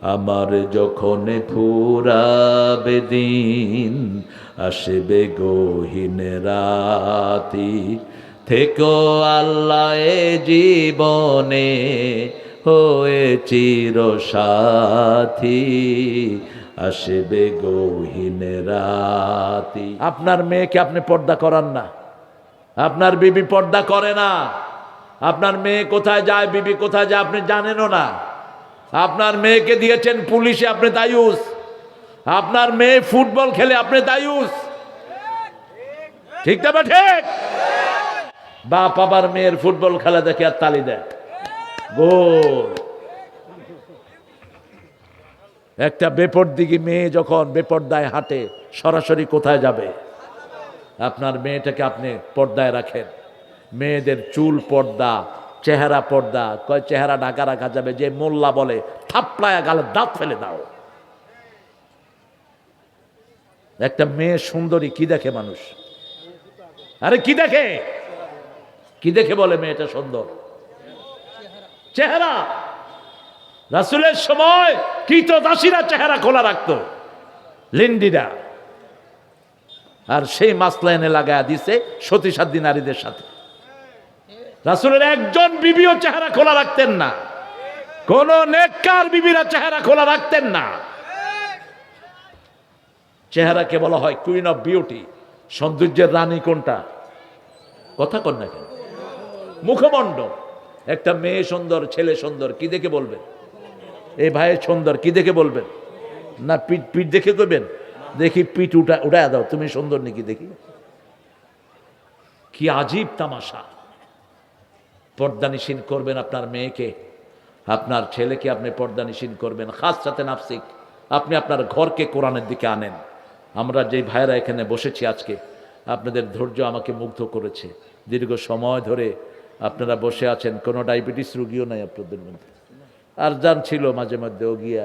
আমার যখন ফুরাবে দিন, আসবে গহীন রাতি। থেকো আল্লাহ জীবনে হয়ে চির সাথী আসবে গহীন রাতি। আপনার মেয়েকে আপনি পর্দা করান না। আপনার বিবি পর্দা করে না। আপনার মেয়ে কোথায় যায়, বিবি কোথায় যায় আপনি জানেনও না। আপনার মেয়েকে দিয়েছেন পুলিশে, আপনি দায়ুস। আপনার মেয়ে ফুটবল খেলে, আপনি দায়ুস। ঠিক না বা ঠিক? বাপ আবার মেয়ের ফুটবল খেলা দেখে আর তালি দেয়। গোল। একটা দিকে মেয়ে যখন বেপর্দায় হাঁটে, সরাসরি কোথায় যাবে? আপনার মেয়েটাকে আপনি পর্দায় রাখেন। মেয়েদের চুল পর্দা চেহারা পর্দা, কয় চেহারা ঢাকা রাখা যাবে, যে মোল্লা বলে থাপড়ায় গালে দাঁত ফেলে দাও। একটা মেয়ে সুন্দরী, কি দেখে মানুষ? আরে কি দেখে? কি দেখে বলে মেয়েটা সুন্দর? চেহারা। রাসুলের সময় কীত দাসীরা চেহারা খোলা রাখতো, লিন্ডিরা। আর সেই মাসলা এনে লাগায়া দিছে সতী সাধ্যী নারীদের সাথে। রাসুলের একজন বিবিও চেহারা খোলা রাখতেন না। কোন নেককার বিবিরা চেহারা খোলা রাখতেন না। চেহারাকে বলা হয় কুইন অফ বিউটি সৌন্দর্যের রানী কোনটা? কথা কন না কেন? মুখমণ্ড একটা মেয়ে সুন্দর, ছেলে সুন্দর, কি দেখে বলবেন? এই ভাইয়ের সুন্দর, কি দেখে বলবেন? না, পিঠ পিঠ দেখে করবেন? দেখি পিঠ উঠা, উঠায় দাও, তুমি সুন্দর নাকি দেখি? কি আজীব তামাশা। পর্দানিসীন করবেন আপনার মেয়েকে আপনার ছেলেকে আপনি পর্দানিসীন করবেন খাস সাথে নাফসিক আপনি আপনার ঘরকে কোরআনের দিকে আনেন। আমরা যে ভাইরা এখানে বসেছি আজকে আপনাদের ধৈর্য আমাকে মুগ্ধ করেছে। দীর্ঘ সময় ধরে আপনারা বসে আছেন কোনো ডায়াবেটিস রুগীও নাই আপনাদের মধ্যে। আর যান ছিল মাঝে মধ্যে ও গিয়া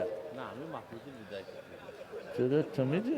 তুমি যে